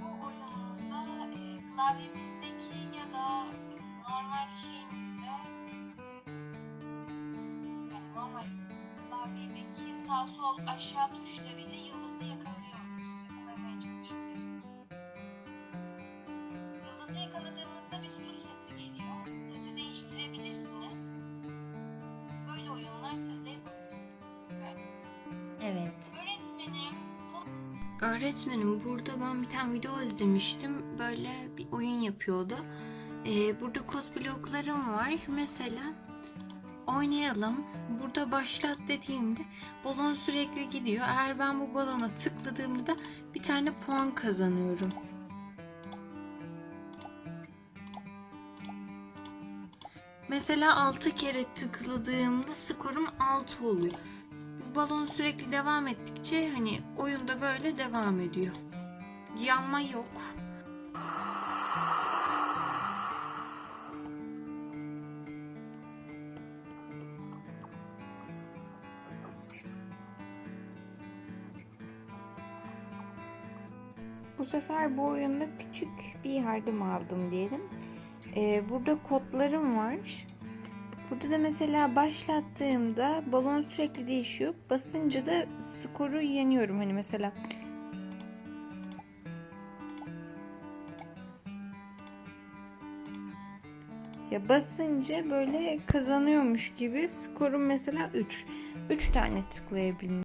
Bu oyunumuzda e, klavyemizdeki ya da normal şeyimizde normal klavyedeki sağ sol aşağı tuşlarıyla Öğretmenim burada ben bir tane video izlemiştim. Böyle bir oyun yapıyordu. Ee, burada kod bloklarım var. Mesela oynayalım. Burada başlat dediğimde balon sürekli gidiyor. Eğer ben bu balona tıkladığımda da bir tane puan kazanıyorum. Mesela 6 kere tıkladığımda skorum 6 oluyor. Balon sürekli devam ettikçe hani oyunda böyle devam ediyor. Yanma yok. Bu sefer bu oyunda küçük bir yardım aldım diyelim. Ee, burada kodlarım var. Burada da mesela başlattığımda balon sürekli değişiyor. Basınca da skoru yeniyorum. Hani mesela ya basınca böyle kazanıyormuş gibi skorum mesela 3. 3 tane tıklayabildim.